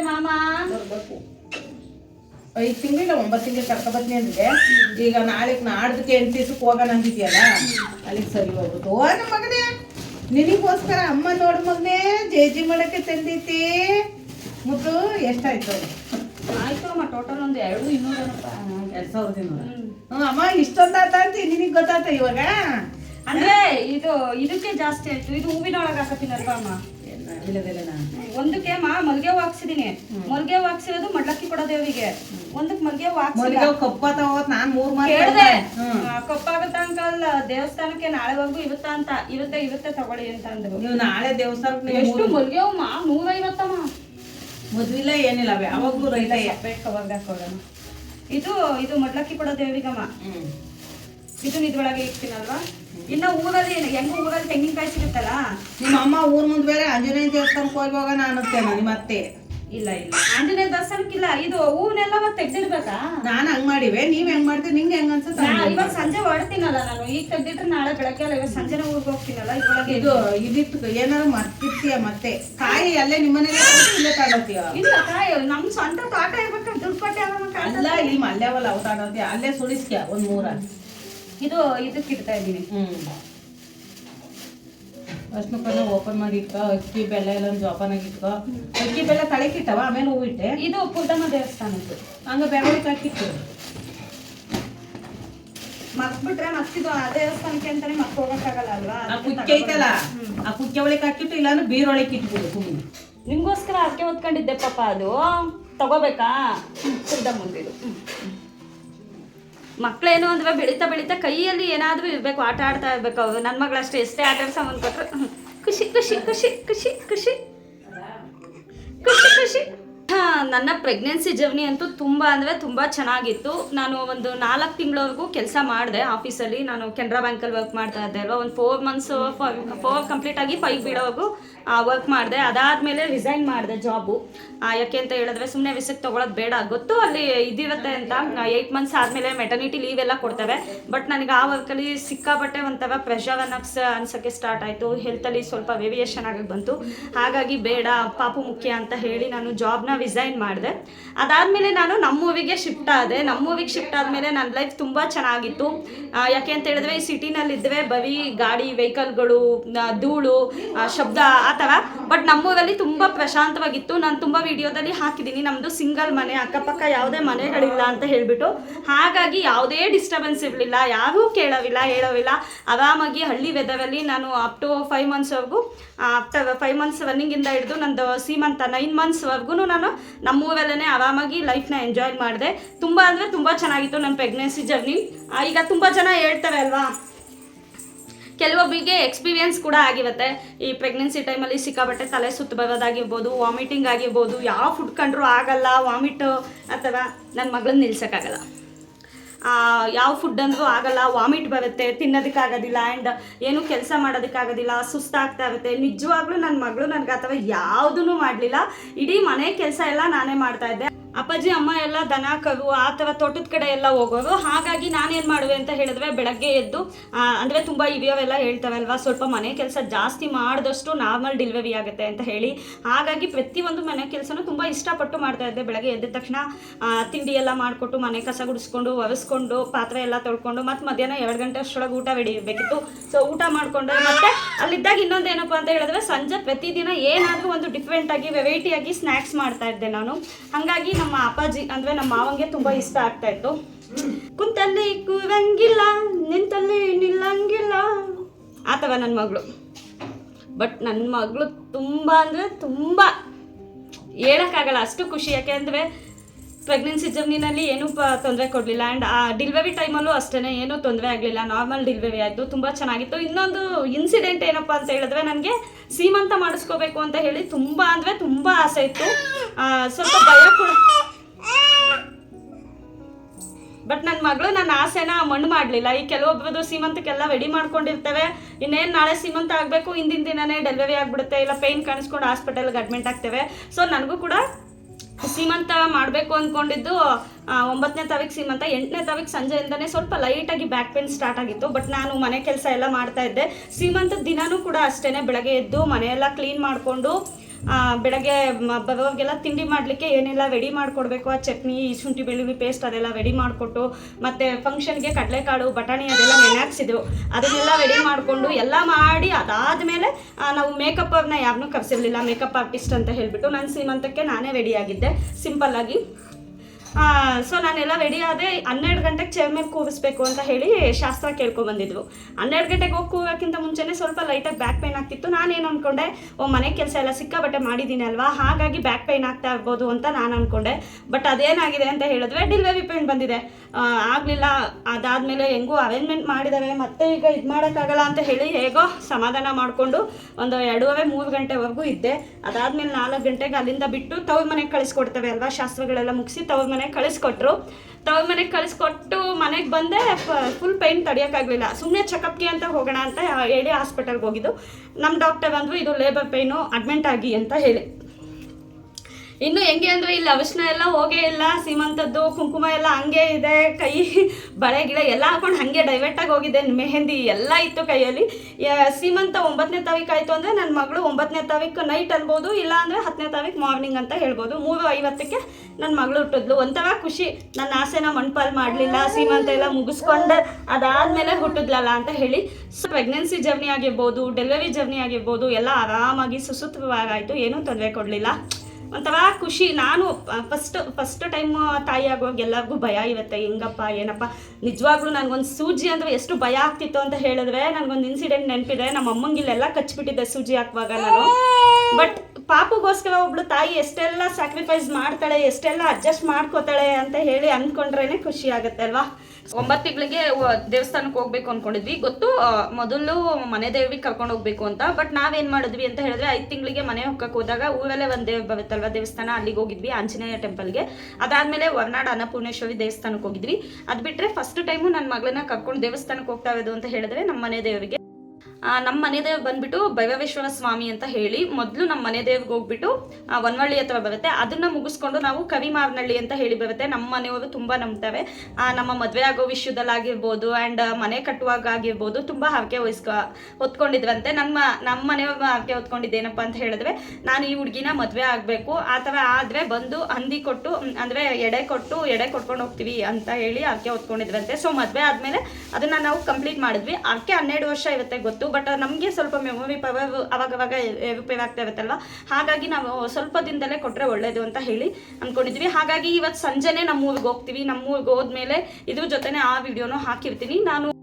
ಮಾಮ. ಐದ್ ತಿಂಗಳಿಲ್ಲ ಒಂಬತ್ತು ತಿಂಗಳು ಕರ್ಕೊಬತ್ನಿ ಅಂದ್ರೆ ಈಗ ನಾಳೆ ನಾಡ್ದಕ್ಕೆ ಎಂಟು ದಿವ್ಸಕ್ಕೆ ಹೋಗೋಣ ಅಂದಿದ್ಯಲ್ಲ? ಅಲ್ಲಿಗೆ ಸರಿ ಹೋಗ್ಬಿಟ್ಟು ಓ ನಮ್ಮ ಮಗನೇ ನಿನಗೋಸ್ಕರ ಅಮ್ಮ ನೋಡು ಮಗನೇ ಜೇಜಿ ಮಾಡಕ್ಕೆ ತಂದೈತಿ. ಮುದ್ದು ಎಷ್ಟಾಯ್ತು? ಆಯ್ತು ಅಮ್ಮ ಟೋಟಲ್ ಒಂದು ಎರಡು ಇನ್ನೂರು ಎರಡು ಸಾವಿರದ ಇನ್ನೂರ. ಹ್ಮ್, ಅಮ್ಮ ಇಷ್ಟೊಂದು ಅಂತ ನಿನಗ್ ಗೊತ್ತಾತ ಇವಾಗ? ಅಂದ್ರೆ ಇದು ಇದಕ್ಕೆ ಜಾಸ್ತಿ ಆಯ್ತು. ಇದು ಹೂವಿನ ಒಳಗೆ ಹಾಕತ್ತಿನಲ್ವ ಅಮ್ಮ? ಒಂದಕ್ಕೆ ಅಮ್ಮ ಮಲ್ಗೆ ಹಾಕ್ಸಿದೀನಿ. ಮಲ್ಗೆ ಹಾಕ್ಸಿರೋದು ಮಡ್ಲಕ್ಕಿ ಕೊಡೋ ದೇವರಿಗೆ ಒಂದಕ್ಕೆ ಮಲ್ಗೆ ಹೂ ಹಾಕ್ಸಿಲ್ಲ. ಮೊದಲಿಗೆ ಕಪ್ಪ ತಗೋತ್ ನಾನ್ ಮೂರ್ ಕೇಳ್ದೆ. ಕಪ್ಪಾಗುತ್ತ ಅಂಕಲ್ ದೇವಸ್ಥಾನಕ್ಕೆ ನಾಳೆವರೆಗೂ ಇರುತ್ತ ಅಂತ. ಇರುತ್ತೆ ಇರುತ್ತೆ ತಗೊಳ್ಳಿ ಅಂತ ಅಂದ್ರು. ನೀವು ನಾಳೆ ದೇವಸ್ಥಾನಕ್ಕೆ ಎಷ್ಟು ಮುಲ್ಗೆವಮ್ಮ ನೂರೈವತ್ತಮ್ಮ ಮದ್ವಿಲ್ಲ ಏನಿಲ್ಲ ಅವ್ ಯಾವಾಗ್ಲೂ ರೈತ ಸಪ್ರೇಟ್ ಕವರ್ಗೆ ಹಾಕೋಣ ಇದು ಇದು ಮಡ್ಲಕ್ಕಿ ಕೊಡೋ ದೇವರಿಗಮ್ಮ. ಇದು ಇದನ್ನ ಇದ್ರೊಳಗೆ ಇರ್ತೀನಲ್ವಾ ಇನ್ನ ಊರಲ್ಲಿ ಹೆಂಗ ಊರಲ್ಲಿ ತೆಂಗಿನಕಾಯಿ ಸಿಗುತ್ತಲ್ಲ? ನಿಮ್ಮ ಅಮ್ಮ ಊರ್ ಮುಂದ್ ಬೇರೆ ಆಂಜನೇಯ ದೇವಸ್ಥಾನಕ್ಕೆ ಹೋಗಿ ಹೋಗೋಣ ಅನ್ನತ್ತೇನ ನಿಮ್ಮ ಅತ್ತೆ. ಇಲ್ಲ ಇಲ್ಲ. ಆಂಜನೇಯ ದರ್ಶನಕ್ಕಿಲ್ಲ ಇದು ಹೂವನ್ನೆಲ್ಲ ಮತ್ತೆ ತೆಗ್ದಿಡ್ಬೇಕಾ? ನಾನು ಹಂಗ್ ಮಾಡಿವೆ ನೀವ್ ಹೆಂಗ್ ಮಾಡ್ತೀವಿ ನಿಂಗೆ ಹೆಂಗ್ ಅನ್ಸುತ್ತೆ ನಾ ಇವಾಗ ಸಂಜೆ ಹೊರಡ್ತೀನಲ್ಲ ನಾನು ಈಗ ತೆಗ್ದಿಟ್ರೆ ನಾಳೆ ಬೆಳಗ್ಗೆ ಅಲ್ಲ ಇವಾಗ ಸಂಜೆನೆ ಊರಿಗೆ ಹೋಗ್ತೀನಲ್ಲ ಇವಾಗ ಇದು ಇದಿತ್ತು ಏನಾದ್ರು ಮರ್ತಿರ್ತೀಯ ಮತ್ತೆ? ಕಾಯಿ ಅಲ್ಲೇ ನಿಮ್ಮ ಕೊಟ್ಟು ಇಲ್ಲೇ ಕಾಯಿ ನಮ್ ಸ್ವಂತ ತೋಟ ಇರ್ಬೇಕು ದುಡ್ಡು ಕೊಟ್ಟೆ ಆಗೋಣ ಅಲ್ಲ ಇಲ್ಲಿ ಮಲ್ಯಾವಲ್ಲ ಅವು ತಗೋತೀಯ ಅಲ್ಲೇ ಸುಳಿಸ್ಕ್ಯ ಒಂದ್ ಮೂರ? ಇದು ಇದಕ್ಕೆ ಇಡ್ತಾ ಇದ್ದೀನಿ. ಹ್ಮ್. ಅಷ್ಟು ಕನ್ನ ಓಪನ್ ಮಾಡಿ ಇಟ್ಕೊ ಅಕ್ಕಿ ಬೆಲ್ಲ ಎಲ್ಲ ಜೋಪಾನಾಗಿ ಆಗಿತ್ತು ಅಕ್ಕಿ ಬೆಲ್ಲ ತಳಕಿಟ್ಟವ ಆಮೇಲೆ ಹೂವಿಟ್ಟೆ ಇದು ಪುದ್ದಮ್ಮ ದೇವಸ್ಥಾನದ್ದು. ಹಂಗ ಬೆರಳಿಗೆ ಹಾಕಿತ್ತು. ಮರ್ತ್ಬಿಟ್ರೆ ಮತ್ತಿದು ಆ ದೇವಸ್ಥಾನಕ್ಕೆ ಅಂತಾನೆ ಮರ್ತ್ ಹೋಗಕ್ಕಾಗಲ್ಲ ಅಲ್ವಾ? ಆ ಕುಕ್ಕೆ ಐತಲ್ಲ? ಆ ಕುಕ್ಕೆ ಒಳಗೆ ಹಾಕಿಟ್ಟು ಇಲ್ಲಾಂದ್ರೆ ಬೀರೊಳಗೆ ಇಟ್ಬಿಡು ಸುಮ್ಮನೆ ನಿಮ್ಗೋಸ್ಕರ ಅರ್ಕೆ ಹೊತ್ಕೊಂಡಿದ್ದೆ ಪಾಪ ಅದು. ತಗೋಬೇಕಾ? ಸುದ್ದ ಮುಂದಿದು ಮಕ್ಳೇನು ಅಂದ್ರೆ ಬೆಳೀತಾ ಬೆಳೀತಾ ಕೈಯಲ್ಲಿ ಏನಾದರೂ ಇರಬೇಕು, ಆಟ ಆಡ್ತಾ ಇರಬೇಕು. ಅವು ನನ್ನ ಮಗಳಷ್ಟೇ ಎಷ್ಟೇ ಆಟ ಕೊಟ್ರೆ. ಹ್ಮ್. ಖುಷಿ ಖುಷಿ ಖುಷಿ ಖುಷಿ ಖುಷಿ. ಖುಷಿ ಖುಷಿ. ನನ್ನ ಪ್ರೆಗ್ನೆನ್ಸಿ ಜರ್ನಿ ಅಂತೂ ತುಂಬ ಅಂದರೆ ತುಂಬ ಚೆನ್ನಾಗಿತ್ತು. ನಾನು ಒಂದು ನಾಲ್ಕು ತಿಂಗಳವರೆಗೂ ಕೆಲಸ ಮಾಡಿದೆ ಆಫೀಸಲ್ಲಿ ನಾನು ಕೆನರಾ ಬ್ಯಾಂಕಲ್ಲಿ ವರ್ಕ್ ಮಾಡ್ತಾ ಇದ್ದೆ ಅಲ್ವಾ. ಒಂದು ಫೋರ್ ಮಂತ್ಸು ಫೋರ್ ಕಂಪ್ಲೀಟ್ ಆಗಿ ಫೈವ್ ಬಿಡೋವರೆಗೂ ವರ್ಕ್ ಮಾಡಿದೆ. ಅದಾದಮೇಲೆ ರಿಸೈನ್ ಮಾಡಿದೆ ಜಾಬು ಯಾಕೆ ಅಂತ ಹೇಳಿದ್ರೆ ಸುಮ್ಮನೆ ವಿಸಿಕ್ ತೊಗೊಳೋದು ಬೇಡ. ಗೊತ್ತು ಅಲ್ಲಿ ಇದಿರುತ್ತೆ ಅಂತ. ಏಯ್ಟ್ ಮಂತ್ಸ್ ಆದಮೇಲೆ ಮೆಟರ್ನಿಟಿ ಲೀವ್ ಎಲ್ಲ ಕೊಡ್ತವೆ. ಬಟ್ ನನಗೆ ಆ ವರ್ಕಲ್ಲಿ ಸಿಕ್ಕಾಪಟ್ಟೆ ಒಂಥರ ಪ್ರೆಷರ್ ಅನ್ನಕ್ಸ್ ಅನ್ಸೋಕ್ಕೆ ಸ್ಟಾರ್ಟ್ ಆಯಿತು. ಹೆಲ್ತಲ್ಲಿ ಸ್ವಲ್ಪ ವೇವಿಯೇಷನ್ ಆಗಿ ಬಂತು. ಹಾಗಾಗಿ ಬೇಡ, ಪಾಪು ಮುಖ್ಯ ಅಂತ ಹೇಳಿ ನಾನು ಜಾಬ್ನ ರಿಸೈನ್ ಮಾಡಿದೆ. ಅದಾದಮೇಲೆ ನಾನು ನಮ್ಮ ಮೂವಿಗೆ ಶಿಫ್ಟ್ ಆದೆ. ನಮ್ಮ ಮೂವಿಗೆ ಶಿಫ್ಟ್ ಆದಮೇಲೆ ನನ್ನ ಲೈಫ್ ತುಂಬ ಚೆನ್ನಾಗಿತ್ತು. ಯಾಕೆ ಅಂತ ಹೇಳಿದ್ರೆ ಈ ಸಿಟಿನಲ್ಲಿದ್ದರೆ ಬರೀ ಗಾಡಿ ವೆಹಿಕಲ್ಗಳು ಧೂಳು ಶಬ್ದ, ಆ ಥರ. ಬಟ್ ನಮ್ಮೂರಲ್ಲಿ ತುಂಬ ಪ್ರಶಾಂತವಾಗಿತ್ತು. ನಾನು ತುಂಬ ವಿಡಿಯೋದಲ್ಲಿ ಹಾಕಿದ್ದೀನಿ. ನಮ್ಮದು ಸಿಂಗಲ್ ಮನೆ, ಅಕ್ಕಪಕ್ಕ ಯಾವುದೇ ಮನೆಗಳಿಲ್ಲ ಅಂತ ಹೇಳಿಬಿಟ್ಟು. ಹಾಗಾಗಿ ಯಾವುದೇ ಡಿಸ್ಟರ್ಬೆನ್ಸ್ ಇರಲಿಲ್ಲ. ಯಾರೂ ಕೇಳೋವಿಲ್ಲ, ಹೇಳೋವಿಲ್ಲ. ಆರಾಮಾಗಿ ಹಳ್ಳಿ ವೆದರಲ್ಲಿ ನಾನು ಅಪ್ ಟು ಫೈವ್ ಮಂತ್ಸ್ವರೆಗೂ ಆಫ್ಟರ್ ಫೈವ್ ಮಂತ್ಸ್ ರನ್ನಿಂಗಿಂದ ಹಿಡಿದು ನಂದು ಸೀಮಂತ ನೈನ್ ಮಂತ್ಸ್ವರೆಗೂ ನಾನು ನಮ್ಮೂರಲ್ಲೇ ಆರಾಮಾಗಿ ಲೈಫ್ನ ಎಂಜಾಯ್ ಮಾಡಿದೆ. ತುಂಬ ಅಂದರೆ ತುಂಬ ಚೆನ್ನಾಗಿತ್ತು ನನ್ನ ಪ್ರೆಗ್ನೆನ್ಸಿ ಜರ್ನಿ ಈಗ ತುಂಬ ಜನ ಹೇಳ್ತಾರೆ ಅಲ್ವಾ? ಕೆಲವೊಬ್ಬರಿಗೆ ಎಕ್ಸ್ಪೀರಿಯನ್ಸ್ ಕೂಡ ಆಗಿರುತ್ತೆ. ಈ ಪ್ರೆಗ್ನೆನ್ಸಿ ಟೈಮಲ್ಲಿ ಸಿಕ್ಕಾಬಟ್ಟೆ ತಲೆ ಸುತ್ತು ಬರೋದಾಗಿರ್ಬೋದು ವಾಮಿಟಿಂಗ್ ಆಗಿರ್ಬೋದು, ಯಾವ ಫುಡ್ ಕಂಡ್ರೂ ಆಗಲ್ಲ ವಾಮಿಟ್ ಅಥವಾ ನನ್ನ ಮಗಳನ್ನ ನಿಲ್ಸೋಕ್ಕಾಗಲ್ಲ. ಯಾವ ಫುಡ್ ಅಂದ್ರೂ ಆಗಲ್ಲ ವಾಮಿಟ್ ಬರುತ್ತೆ, ತಿನ್ನೋದಕ್ಕಾಗೋದಿಲ್ಲ ಆ್ಯಂಡ್ ಏನು ಕೆಲಸ ಮಾಡೋದಕ್ಕಾಗೋದಿಲ್ಲ, ಸುಸ್ತಾಗ್ತಾ ಇರುತ್ತೆ. ನಿಜವಾಗ್ಲೂ ನನ್ನ ಮಗಳು ನನಗೆ ಅಥವಾ ಯಾವುದೂ ಮಾಡಲಿಲ್ಲ. ಇಡೀ ಮನೆ ಕೆಲಸ ಎಲ್ಲ ನಾನೇ ಮಾಡ್ತಾ ಇದ್ದೆ. ಅಪ್ಪಾಜಿ, ಅಮ್ಮ ಎಲ್ಲ ದನ, ಕರು, ಆ ಥರ ತೋಟದ ಕಡೆ ಎಲ್ಲ ಹೋಗೋರು. ಹಾಗಾಗಿ ನಾನೇನು ಮಾಡುವೆ ಅಂತ ಹೇಳಿದ್ರೆ ಬೆಳಗ್ಗೆ ಎದ್ದು ಅಂದರೆ ತುಂಬ ಇವೆಲ್ಲ ಹೇಳ್ತಾವಲ್ವಾ ಸ್ವಲ್ಪ ಮನೆ ಕೆಲಸ ಜಾಸ್ತಿ ಮಾಡಿದಷ್ಟು ನಾರ್ಮಲ್ ಡೆಲಿವರಿ ಆಗುತ್ತೆ ಅಂತ ಹೇಳಿ. ಹಾಗಾಗಿ ಪ್ರತಿಯೊಂದು ಮನೆ ಕೆಲಸನೂ ತುಂಬ ಇಷ್ಟಪಟ್ಟು ಮಾಡ್ತಾ ಇದ್ದೆ. ಬೆಳಗ್ಗೆ ಎದ್ದ ತಕ್ಷಣ ತಿಂಡಿ ಎಲ್ಲ ಮಾಡಿಕೊಟ್ಟು ಮನೆ ಕಸ ಗುಡಿಸ್ಕೊಂಡು, ಒರೆಸ್ಕೊಂಡು, ಪಾತ್ರೆ ಎಲ್ಲ ತೊಳ್ಕೊಂಡು, ಮತ್ತು ಮಧ್ಯಾಹ್ನ ಎರಡು ಗಂಟೆ ಅಷ್ಟೊಳಗೆ ಊಟ ರೆಡಿ ಇರಬೇಕಿತ್ತು ಸೊ ಊಟ ಮಾಡಿಕೊಂಡು ಮತ್ತೆ ಅಲ್ಲಿದ್ದಾಗ ಇನ್ನೊಂದು ಏನಪ್ಪ ಅಂತ ಹೇಳಿದ್ರೆ ಸಂಜೆ ಪ್ರತಿದಿನ ಏನಾದರೂ ಒಂದು ಡಿಫ್ರೆಂಟಾಗಿ ವೆರೈಟಿಯಾಗಿ ಸ್ನ್ಯಾಕ್ಸ್ ಮಾಡ್ತಾ ಇದ್ದೆ ನಾನು. ಹಾಗಾಗಿ ನಮ್ಮ ಅಪ್ಪಾಜಿ, ಅಂದರೆ ನಮ್ಮ ಮಾವಂಗೆ ತುಂಬ ಇಷ್ಟ ಆಗ್ತಾ ಇತ್ತು. ಕುಂತಲ್ಲಿ ಕೂರಂಗಿಲ್ಲ, ನಿಂತಲ್ಲಿ ನಿಲ್ಲಂಗಿಲ್ಲ. ಆ ಥರ ನನ್ನ ಮಗಳು. ಬಟ್ ನನ್ನ ಮಗಳು ತುಂಬ ಅಂದರೆ ತುಂಬ ಹೇಳೋಕ್ಕಾಗಲ್ಲ ಅಷ್ಟು ಖುಷಿ. ಯಾಕೆ ಅಂದ್ರೆ ಪ್ರೆಗ್ನೆನ್ಸಿ ಜರ್ನಿನಲ್ಲಿ ಏನೂ ಪ ತೊಂದರೆ ಕೊಡಲಿಲ್ಲ. ಆ್ಯಂಡ್ ಆ ಡಿಲ್ವರಿ ಟೈಮಲ್ಲೂ ಅಷ್ಟೇ ಏನೂ ತೊಂದರೆ ಆಗಲಿಲ್ಲ. ನಾರ್ಮಲ್ ಡಿಲ್ವರಿ ಆಯಿತು, ತುಂಬ ಚೆನ್ನಾಗಿತ್ತು. ಇನ್ನೊಂದು ಇನ್ಸಿಡೆಂಟ್ ಏನಪ್ಪ ಅಂತ ಹೇಳಿದ್ರೆ ನನಗೆ ಸೀಮಂತ ಮಾಡಿಸ್ಕೋಬೇಕು ಅಂತ ಹೇಳಿ ತುಂಬ ಅಂದರೆ ತುಂಬ ಆಸೆ ಇತ್ತು. ಸ್ವಲ್ಪ ಭಯ ಕೂಡ ಬಟ್ ನನ್ನ ಮಗಳು ನನ್ನ ಆಸೆನ ಮಣ್ಣು ಮಾಡಲಿಲ್ಲ. ಈ ಕೆಲವೊಬ್ಬರದು ಸೀಮಂತಕ್ಕೆಲ್ಲ ರೆಡಿ ಮಾಡ್ಕೊಂಡಿರ್ತೇವೆ. ಇನ್ನೇನು ನಾಳೆ ಸೀಮಂತ ಆಗಬೇಕು ಹಿಂದಿನ ದಿನನೇ ಡೆಲಿವರಿ ಆಗಿಬಿಡುತ್ತೆ. ಇಲ್ಲ ಪೈನ್ ಕಾಣಿಸ್ಕೊಂಡು ಹಾಸ್ಪಿಟಲ್ಗೆ ಅಡ್ಮಿಟ್ ಆಗ್ತೇವೆ. ಸೊ ನನಗೂ ಕೂಡ ಸೀಮಂತ ಮಾಡಬೇಕು ಅಂದ್ಕೊಂಡಿದ್ದು ಒಂಬತ್ತನೇ ತಾರೀಕು ಸೀಮಂತ. ಎಂಟನೇ ತಾರೀಕು ಸಂಜೆಯಿಂದನೇ ಸ್ವಲ್ಪ ಲೈಟಾಗಿ ಬ್ಯಾಕ್ ಪೇನ್ ಸ್ಟಾರ್ಟ್ ಆಗಿತ್ತು. ಬಟ್ ನಾನು ಮನೆ ಕೆಲಸ ಎಲ್ಲ ಮಾಡ್ತಾ ಇದ್ದೆ. ಸೀಮಂತ ದಿನನೂ ಕೂಡ ಅಷ್ಟೇ ಬೆಳಗ್ಗೆ ಎದ್ದು ಮನೆಯೆಲ್ಲ ಕ್ಲೀನ್ ಮಾಡಿಕೊಂಡು ಬೆಳಗ್ಗೆ ಬರೋರಿಗೆಲ್ಲ ತಿಂಡಿ ಮಾಡಲಿಕ್ಕೆ ಏನೆಲ್ಲ ರೆಡಿ ಮಾಡಿಕೊಡ್ಬೇಕು? ಆ ಚಟ್ನಿ ಶುಂಠಿ, ಬೆಳ್ಳುಳ್ಳಿ ಪೇಸ್ಟ್ ಅದೆಲ್ಲ ರೆಡಿ ಮಾಡಿಕೊಟ್ಟು, ಮತ್ತು ಫಂಕ್ಷನ್ಗೆ ಕಡಲೆಕಾಳು, ಬಟಾಣಿ ಅದೆಲ್ಲ ನೆನೆಹಾಕ್ಸಿದ್ರು ಅದನ್ನೆಲ್ಲ ರೆಡಿ ಮಾಡಿಕೊಂಡು ಎಲ್ಲ ಮಾಡಿ ಅದಾದ ಮೇಲೆ ನಾವು ಮೇಕಪ್ ಅವ್ರನ್ನ ಯಾರನ್ನೂ ಕರೆಸಿರ್ಲಿಲ್ಲ. ಮೇಕಪ್ ಆರ್ಟಿಸ್ಟ್ ಅಂತ ಹೇಳಿಬಿಟ್ಟು ನಾನು ಸೀಮಂತಕ್ಕೆ ನಾನೇ ರೆಡಿ ಆಗಿದ್ದೆ. ಸಿಂಪಲ್ಲಾಗಿ ಸೊ ನಾನೆಲ್ಲ ರೆಡಿ ಆದೆ ಹನ್ನೆರಡು ಗಂಟೆಗೆ ಚೇರ್ ಮೇಲೆ ಕೂರಿಸ್ಬೇಕು ಅಂತ ಹೇಳಿ ಶಾಸ್ತ್ರ ಕೇಳ್ಕೊಂಬಂದಿದ್ರು ಹನ್ನೆರಡು ಗಂಟೆಗೆ ಹೋಗಿ ಕೂರೋಕ್ಕಿಂತ ಮುಂಚೆನೇ ಸ್ವಲ್ಪ ಲೈಟಾಗಿ ಬ್ಯಾಕ್ ಪೈನ್ ಆಗ್ತಿತ್ತು. ನಾನೇನು ಅಂದ್ಕೊಂಡೆ ಓ, ಮನೆ ಕೆಲಸ ಎಲ್ಲ ಸಿಕ್ಕಾಬಟ್ಟೆ ಮಾಡಿದ್ದೀನಿ ಅಲ್ವಾ, ಹಾಗಾಗಿ ಬ್ಯಾಕ್ ಪೈನ್ ಆಗ್ತಾ ಇರ್ಬೋದು ಅಂತ ನಾನು ಅಂದ್ಕೊಂಡೆ ಬಟ್ ಅದೇನಾಗಿದೆ ಅಂತ ಹೇಳಿದ್ರೆ ಡಿಲ್ವರಿ ಪೇನ್ ಬಂದಿದೆ. ಆಗಲಿಲ್ಲ. ಅದಾದಮೇಲೆ ಹೆಂಗೂ ಅರೇಂಜ್ಮೆಂಟ್ ಮಾಡಿದ್ದಾರೆ ಮತ್ತೆ ಈಗ ಇದು ಮಾಡೋಕ್ಕಾಗಲ್ಲ ಅಂತ ಹೇಳಿ ಹೇಗೋ ಸಮಾಧಾನ ಮಾಡಿಕೊಂಡು ಒಂದು ಎರಡೂವರೆ, ಮೂರು ಗಂಟೆವರೆಗೂ ಇದ್ದೆ. ಅದಾದಮೇಲೆ ನಾಲ್ಕು ಗಂಟೆಗೆ ಅಲ್ಲಿಂದ ಬಿಟ್ಟು ತವ್ರ ಮನೆಗೆ ಕಳಿಸ್ಕೊಡ್ತೇವೆ ಅಲ್ವಾ? ಶಾಸ್ತ್ರಗಳೆಲ್ಲ ಮುಗಿಸಿ ತವ್ರ ಮನೆಗೆ ಕಳಿಸ್ಕೊಟ್ರು. ತವ್ರ ಮನೆಗೆ ಕಳಿಸ್ಕೊಟ್ಟು ಮನೆಗೆ ಬಂದೆ ಫುಲ್ ಪೈನ್ ತಡೆಯೋಕ್ಕಾಗಲಿಲ್ಲ. ಸುಮ್ಮನೆ ಚೆಕಪ್ಗೆ ಅಂತ ಹೋಗೋಣ ಅಂತ ಹೇಳಿ ಹಾಸ್ಪಿಟಲ್ಗೆ ಹೋಗಿದ್ದು. ನಮ್ಮ ಡಾಕ್ಟರ್ ಅಂದರು ಇದು ಲೇಬರ್ ಪೈನು ಅಡ್ಮಿಂಟ್ ಆಗಿ ಅಂತ ಹೇಳಿ. ಇನ್ನು ಹೆಂಗೆ ಅಂದ್ರೆ ಇಲ್ಲಿ ಅವಶ್ನ ಎಲ್ಲ ಹೋಗೇ ಇಲ್ಲ, ಸೀಮಂತದ್ದು, ಕುಂಕುಮ ಎಲ್ಲ ಹಂಗೆ ಇದೆ, ಕೈ, ಬಳೆ ಗಿಡ ಎಲ್ಲ ಹಾಕೊಂಡು ಹಂಗೆ ಡೈವರ್ಟ್ ಆಗಿ ಹೋಗಿದೆ, ಮೆಹಂದಿ ಎಲ್ಲ ಇತ್ತು ಕೈಯಲ್ಲಿ. ಸೀಮಂತ ಒಂಬತ್ತನೇ ತಾರೀಕು ಆಯ್ತು ಅಂದ್ರೆ ನನ್ನ ಮಗಳು ಒಂಬತ್ತನೇ ತಾರೀಕು ನೈಟ್ ಅನ್ಬೋದು, ಇಲ್ಲ ಅಂದ್ರೆ ಹತ್ತನೇ ತಾರೀಕು ಮಾರ್ನಿಂಗ್ ಅಂತ ಹೇಳ್ಬೋದು. ಮೂರು ಐವತ್ತಕ್ಕೆ ನನ್ನ ಮಗಳು ಹುಟ್ಟಿದ್ಲು. ಒಂಥರ ಖುಷಿ. ನನ್ನ ಆಸೆನ ಮಣ್ಪಾಲ್ ಮಾಡಲಿಲ್ಲ, ಸೀಮಂತ ಎಲ್ಲ ಮುಗಿಸ್ಕೊಂಡು ಅದಾದ್ಮೇಲೆ ಹುಟ್ಟಿದ್ಲಲ್ಲ ಅಂತ ಹೇಳಿ. ಸೊ ಪ್ರೆಗ್ನೆನ್ಸಿ ಜರ್ನಿ ಆಗಿರ್ಬೋದು ಡೆಲಿವರಿ ಜರ್ನಿ ಆಗಿರ್ಬೋದು, ಎಲ್ಲ ಆರಾಮಾಗಿ ಸುಸೂತ್ರವಾಗಾಯಿತು ಏನೂ ತೊಂದರೆ ಕೊಡಲಿಲ್ಲ. ಒಂಥರ ಖುಷಿ. ನಾನು ಫಸ್ಟ್ ಫಸ್ಟ್ ಟೈಮ್ ತಾಯಿ ಆಗುವಾಗ ಎಲ್ಲರಿಗೂ ಭಯ ಇರುತ್ತೆ. ಹೆಂಗಪ್ಪ, ಏನಪ್ಪ? ನಿಜವಾಗ್ಲೂ ನನಗೊಂದು ಸೂಜಿ ಅಂದರೆ ಎಷ್ಟು ಭಯ ಆಗ್ತಿತ್ತು ಅಂತ ಹೇಳಿದ್ರೆ, ನನಗೊಂದು ಇನ್ಸಿಡೆಂಟ್ ನೆನಪಿದೆ ನಮ್ಮ ಅಮ್ಮಂಗಿಲ್ಲೆಲ್ಲ ಕಚ್ಬಿಟ್ಟಿದ್ದೆ ಸೂಜಿ ಹಾಕುವಾಗ ನಾನು. ಬಟ್ ಪಾಪಗೋಸ್ಕರ ಒಬ್ಳು ತಾಯಿ ಎಷ್ಟೆಲ್ಲ ಸ್ಯಾಕ್ರಿಫೈಸ್ ಮಾಡ್ತಾಳೆ, ಎಷ್ಟೆಲ್ಲ ಅಡ್ಜಸ್ಟ್ ಮಾಡ್ಕೋತಾಳೆ ಅಂತ ಹೇಳಿ ಅಂದ್ಕೊಂಡ್ರೇ ಖುಷಿ ಆಗುತ್ತೆ ಅಲ್ವಾ? ಒಂಬತ್ತು ತಿಂಗಳಿಗೆ ದೇವಸ್ಥಾನಕ್ಕೆ ಹೋಗ್ಬೇಕು ಅನ್ಕೊಂಡಿದ್ವಿ. ಗೊತ್ತು ಮೊದಲು ಮನೆ ದೇವಿಗೆ ಕರ್ಕೊಂಡು ಹೋಗ್ಬೇಕು ಅಂತ, ಬಟ್ ನಾವೇನ್ ಮಾಡಿದ್ವಿ ಅಂತ ಹೇಳಿದ್ರೆ ಐದು ತಿಂಗಳಿಗೆ ಮನೆ ಹೋಗಕ್ಕೆ ಹೋದಾಗ ಊರಲ್ಲೇ ಒಂದ್ ದೇವ್ ಬರುತ್ತಲ್ವಾ ದೇವಸ್ಥಾನ, ಅಲ್ಲಿಗೆ ಹೋಗಿದ್ವಿ, ಆಂಜನೇಯ ಟೆಂಪಲ್ಗೆ. ಅದಾದ್ಮೇಲೆ ಹೊರನಾಡು ಅನ್ನಪೂರ್ಣೇಶ್ವರಿ ದೇವಸ್ಥಾನಕ್ಕೆ ಹೋಗಿದ್ವಿ. ಅದ್ ಬಿಟ್ರೆ ಫಸ್ಟ್ ಟೈಮು ನನ್ನ ಮಗಳನ್ನ ಕರ್ಕೊಂಡು ದೇವಸ್ಥಾನಕ್ಕೆ ಹೋಗ್ತಾ ಇರೋದು ಅಂತ ಹೇಳಿದ್ರೆ ನಮ್ಮ ಮನೆ ದೇವರಿಗೆ ನಮ್ಮ ಮನೆ ದೇವ್ ಬಂದ್ಬಿಟ್ಟು ಭೈರವೇಶ್ವರ ಸ್ವಾಮಿ ಅಂತ ಹೇಳಿ ಮೊದಲು ನಮ್ಮ ಮನೆ ದೇವ್ಗೆ ಹೋಗ್ಬಿಟ್ಟು ಆ, ವನವಳ್ಳಿ ಹತ್ರ ಬರುತ್ತೆ. ಅದನ್ನ ಮುಗಿಸ್ಕೊಂಡು ನಾವು ಕವಿಮಾರ್ನಳ್ಳಿ ಅಂತ ಹೇಳಿ ಬರುತ್ತೆ. ನಮ್ಮ ಮನೆಯವರು ತುಂಬಾ ನಂಬ್ತವೆ ಆ, ನಮ್ಮ ಮದುವೆ ಆಗೋ ವಿಷಯದಲ್ಲಾಗಿರ್ಬೋದು ಆ್ಯಂಡ್ ಮನೆ ಕಟ್ಟುವಾಗ ಆಗಿರ್ಬೋದು ತುಂಬ ಹರಕೆ ವಹಿಸ್ಕೊ ಹೊತ್ಕೊಂಡಿದ್ವಂತೆ ನಮ್ಮ ನಮ್ಮ ಮನೆಯವ್ರ ಹರಕೆ ಹೊತ್ಕೊಂಡಿದ್ದೇನಪ್ಪ ಅಂತ ಹೇಳಿದ್ರೆ ನಾನು ಈ ಹುಡುಗಿನ ಮದುವೆ ಆಗಬೇಕು. ಆ ಥರ ಆದರೆ ಬಂದು ಹಂದಿ ಕೊಟ್ಟು ಅಂದರೆ ಎಡೆ ಕೊಟ್ಟು ಎಡೆ ಕೊಟ್ಕೊಂಡು ಹೋಗ್ತೀವಿ ಅಂತ ಹೇಳಿ ಹರಕೆ ಹೊತ್ಕೊಂಡಿದ್ವಂತೆ ಸೊ ಮದುವೆ ಆದಮೇಲೆ ಅದನ್ನ ನಾವು ಕಂಪ್ಲೀಟ್ ಮಾಡಿದ್ವಿ. ಹರಕೆ ಹನ್ನೆರಡು ವರ್ಷ ಇರುತ್ತೆ ಗೊತ್ತು. ಬಟ್ ನಮಗೆ ಸ್ವಲ್ಪ ಮೆಮೊರಿ ಪವರ್ ಅವಾಗವಾಗ ರಿಪೇರ್ ಆಗ್ತಾ ಇರುತ್ತಲ್ವ ಹಾಗಾಗಿ ನಾವು ಸ್ವಲ್ಪ ದಿನದಲ್ಲೇ ಕೊಟ್ಟರೆ ಒಳ್ಳೇದು ಅಂತ ಹೇಳಿ ಅಂದ್ಕೊಂಡಿದ್ವಿ ಹಾಗಾಗಿ ಇವತ್ತು ಸಂಜೆನೇ ನಮ್ಮ ಊರಿಗೆ ಹೋಗ್ತೀವಿ. ನಮ್ಮ ಊರಿಗೆ ಹೋದ್ಮೇಲೆ ಇದ್ರ ಜೊತೆನೇ ಆ ವಿಡಿಯೋನು ಹಾಕಿರ್ತೀನಿ. ನಾನು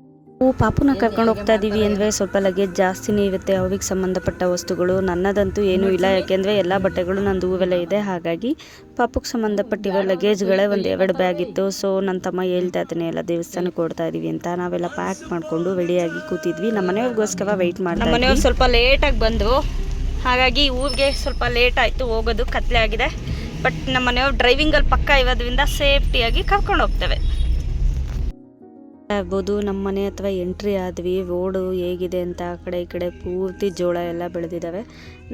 ನಾವು ಪಾಪುನ ಕರ್ಕೊಂಡು ಹೋಗ್ತಾ ಇದ್ದೀವಿ ಅಂದರೆ ಸ್ವಲ್ಪ ಲಗೇಜ್ ಜಾಸ್ತಿನೇ ಇರುತ್ತೆ. ಅವಿಗೆ ಸಂಬಂಧಪಟ್ಟ ವಸ್ತುಗಳು ನನ್ನದಂತೂ ಏನೂ ಇಲ್ಲ. ಯಾಕೆಂದರೆ ಎಲ್ಲ ಬಟ್ಟೆಗಳು ನಂದು ಹೂವೆಲ್ಲ ಇದೆ. ಹಾಗಾಗಿ ಪಾಪುಗೆ ಸಂಬಂಧಪಟ್ಟಿರೋ ಲಗೇಜ್ಗಳೇ ಒಂದು ಎರಡು ಬ್ಯಾಗ್ ಇತ್ತು. ಸೊ ನನ್ನ ತಮ್ಮ ಹೇಳ್ತಾ ಇದ್ದಾನೆ ಎಲ್ಲ ದೇವಸ್ಥಾನಕ್ಕೆ ಕೊಡ್ತಾ ಇದೀವಿ ಅಂತ. ನಾವೆಲ್ಲ ಪ್ಯಾಕ್ ಮಾಡಿಕೊಂಡು ರೆಡಿಯಾಗಿ ಕೂತಿದ್ವಿ. ನಮ್ಮ ಮನೆಯವ್ರಿಗೋಸ್ಕರ ವೆಯ್ಟ್ ಮಾಡಿ ನಮ್ಮ ಮನೆಯವ್ರು ಸ್ವಲ್ಪ ಲೇಟಾಗಿ ಬಂದರು. ಹಾಗಾಗಿ ಊರಿಗೆ ಸ್ವಲ್ಪ ಲೇಟ್ ಆಯಿತು. ಹೋಗೋದು ಕತ್ಲೆ ಆಗಿದೆ. ಬಟ್ ನಮ್ಮ ಮನೆಯವ್ರು ಡ್ರೈವಿಂಗಲ್ಲಿ ಪಕ್ಕ ಇರೋದ್ರಿಂದ ಸೇಫ್ಟಿಯಾಗಿ ಕರ್ಕೊಂಡು ಹೋಗ್ತೇವೆ. ಆಗ್ಬೋದು. ನಮ್ಮ ಮನೆ ಅಥವಾ ಎಂಟ್ರಿ ಆದ್ವಿ. ರೋಡು ಹೇಗಿದೆ ಅಂತ ಆ ಕಡೆ ಈ ಕಡೆ ಪೂರ್ತಿ ಜೋಳ ಎಲ್ಲ ಬೆಳೆದಿದ್ದಾವೆ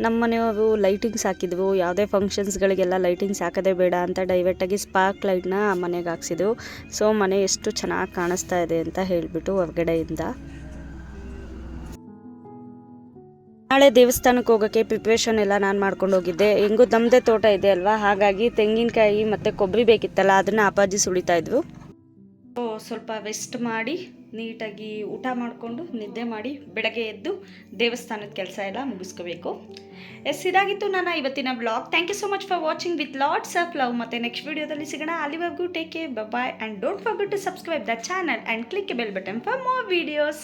ನಮ್ಮ ಮನೆಯವರು ಲೈಟಿಂಗ್ಸ್ ಹಾಕಿದ್ವು ಯಾವುದೇ ಫಂಕ್ಷನ್ಸ್ಗಳಿಗೆಲ್ಲ ಲೈಟಿಂಗ್ಸ್ ಹಾಕೋದೇ ಬೇಡ ಅಂತ ಡೈರೆಕ್ಟಾಗಿ ಸ್ಪಾರ್ಕ್ ಲೈಟ್ನ ಮನೆಗೆ ಹಾಕ್ಸಿದ್ವು ಸೊ ಮನೆ ಎಷ್ಟು ಚೆನ್ನಾಗಿ ಕಾಣಿಸ್ತಾ ಇದೆ ಅಂತ ಹೇಳಿಬಿಟ್ಟು ಹೊರಗಡೆಯಿಂದ. ನಾಳೆ ದೇವಸ್ಥಾನಕ್ಕೆ ಹೋಗೋಕ್ಕೆ ಪ್ರಿಪ್ರೇಷನ್ ಎಲ್ಲ ನಾನು ಮಾಡ್ಕೊಂಡು ಹೋಗಿದ್ದೆ. ಹೆಂಗೂ ನಮ್ಮದೇ ತೋಟ ಇದೆ ಅಲ್ವಾ? ಹಾಗಾಗಿ ತೆಂಗಿನಕಾಯಿ ಮತ್ತು ಕೊಬ್ಬರಿ ಬೇಕಿತ್ತಲ್ಲ, ಅದನ್ನು ಅಪ್ಪಾಜಿ ಸುಳಿತಾ ಇದ್ವು ಸ್ವಲ್ಪ ವೆಸ್ಟ್ ಮಾಡಿ ನೀಟಾಗಿ ಊಟ ಮಾಡಿಕೊಂಡು ನಿದ್ದೆ ಮಾಡಿ ಬೆಳಗ್ಗೆ ಎದ್ದು ದೇವಸ್ಥಾನದ ಕೆಲಸ ಎಲ್ಲ ಮುಗಿಸ್ಕೋಬೇಕು. ಎಸ್, ಇದಾಗಿತ್ತು ನನ್ನ ಇವತ್ತಿನ blog thank you so much for watching with lots of love ಮತ್ತು ನೆಕ್ಸ್ಟ್ ವಿಡಿಯೋದಲ್ಲಿ ಸಿಗೋಣ. ಅಲ್ಲಿವರೆಗೂ take care bye and don't forget to subscribe the channel and click bell button for more videos